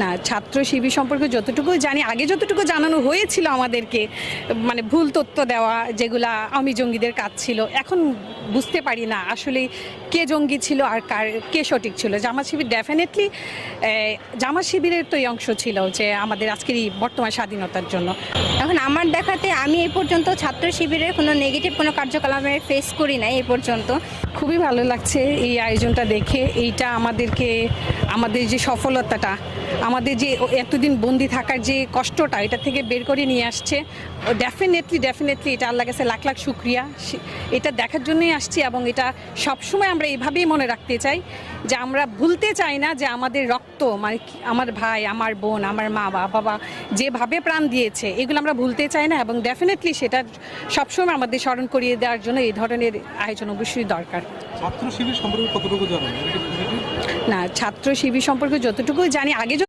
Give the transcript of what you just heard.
না ছাত্র শিবির সম্পর্কে যতটুকু জানি আগে যতটুকু জানানো হয়েছিল আমাদেরকে মানে ভুল তথ্য দেওয়া যেগুলা আমি জঙ্গিদের কাজ ছিল এখন বুঝতে পারি না আসলে কে জঙ্গি ছিল আর কার কে সঠিক ছিল। জামা শিবির ডেফিনেটলি জামা শিবিরের তো এই অংশ ছিল যে আমাদের আজকের এই বর্তমান স্বাধীনতার জন্য। এখন আমার দেখাতে আমি এই পর্যন্ত ছাত্র শিবিরের কোনো নেগেটিভ কোনো কার্যকলাপে ফেস করি নাই এই পর্যন্ত। খুবই ভালো লাগছে এই আয়োজনটা দেখে এইটা আমাদেরকে আমাদের যে সফলতাটা আমাদের যে এতদিন বন্দি থাকার যে কষ্টটা এটা থেকে বের করে নিয়ে আসছে। ডেফিনেটলি ডেফিনেটলি এটা আল্লাহ কাছে লাখ লাখ শুক্রিয়া। এটা দেখার জন্যই আসছি এবং এটা সবসময় আমরা এইভাবেই মনে রাখতে চাই যে আমরা ভুলতে চাই না যে আমাদের রক্ত মানে আমার ভাই আমার বোন আমার মা বা বাবা যেভাবে প্রাণ দিয়েছে এগুলো আমরা ভুলতে চাই না এবং ডেফিনেটলি সেটা সবসময় আমাদের স্মরণ করিয়ে দেওয়ার জন্য এই ধরনের আয়োজন অবশ্যই দরকার। ছাত্র শিবির সম্পর্কে কতটুকু জানেন? না ছাত্র শিবির সম্পর্কে যতটুকু জানি আগে